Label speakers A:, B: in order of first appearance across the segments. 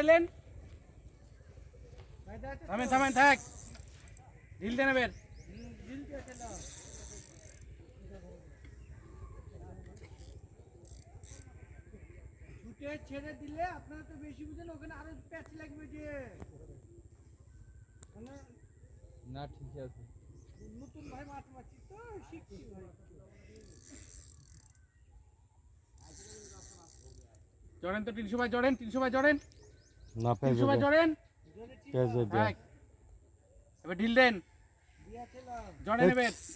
A: এলেন থামেন থামেন থাক। ঢিল দেন এবার
B: ছুটে ছেড়ে দিলে আপনারা তো বেশি বুঝেন ওখানে আরও প্যাচ লাগবে যে। মানে
C: না ঠিক আছে।
B: নতুন ভাই মাছ মাছি তো শিখছি। ভাই
A: জড়েন তো তিনশো ভাই জড়েন তিনশো ভাই জড়েন।
D: না
A: জড়েন? এবার ঢিল দেন।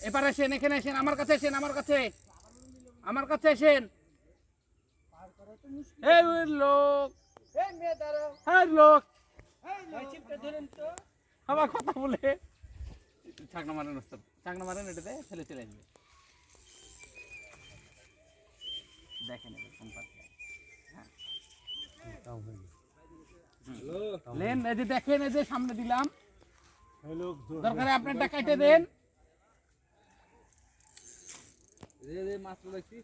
A: এবার আসেন এখানে আসেন আমার কাছে আসেন আমার কাছে। আমার কাছে আসেন এই লোক। হ্যাঁ লোক। আমার কথা বলে। চাকনা মারেন চাকনা মারেন এটাতে ছেলে চলে আসবে। দেখেন এবার কোন পাশে হ্যাঁ। হুম। এই যে দেখেন এই যে সামনে দিলাম। দরকারে আপনারটা কেটে দেন।
C: রে রে মাছটা দেখছি।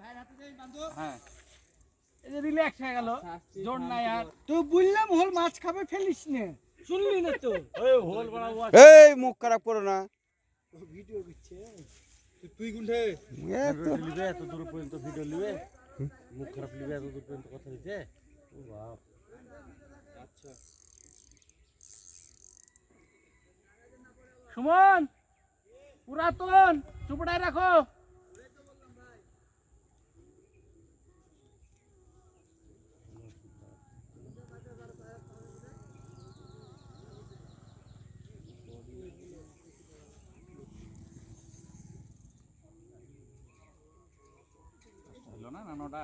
B: ভাইয়ের হাতে যাই বান্ধব
A: হ্যাঁ
B: মাছ খাবে ফেলিস নে। শুনলি না তো?
D: এই মুখ খারাপ করো না।
B: ভিডিও
C: তুই কোনঠে?
D: এ তো
E: লিবে এত দূর পর্যন্ত ভিডিও লিবে মুখ খারাপ লিবে এত দূর পর্যন্ত কথা দিতে ও বাপ
A: সুমন পুরাতন চুপড়ায় রাখো হলো না না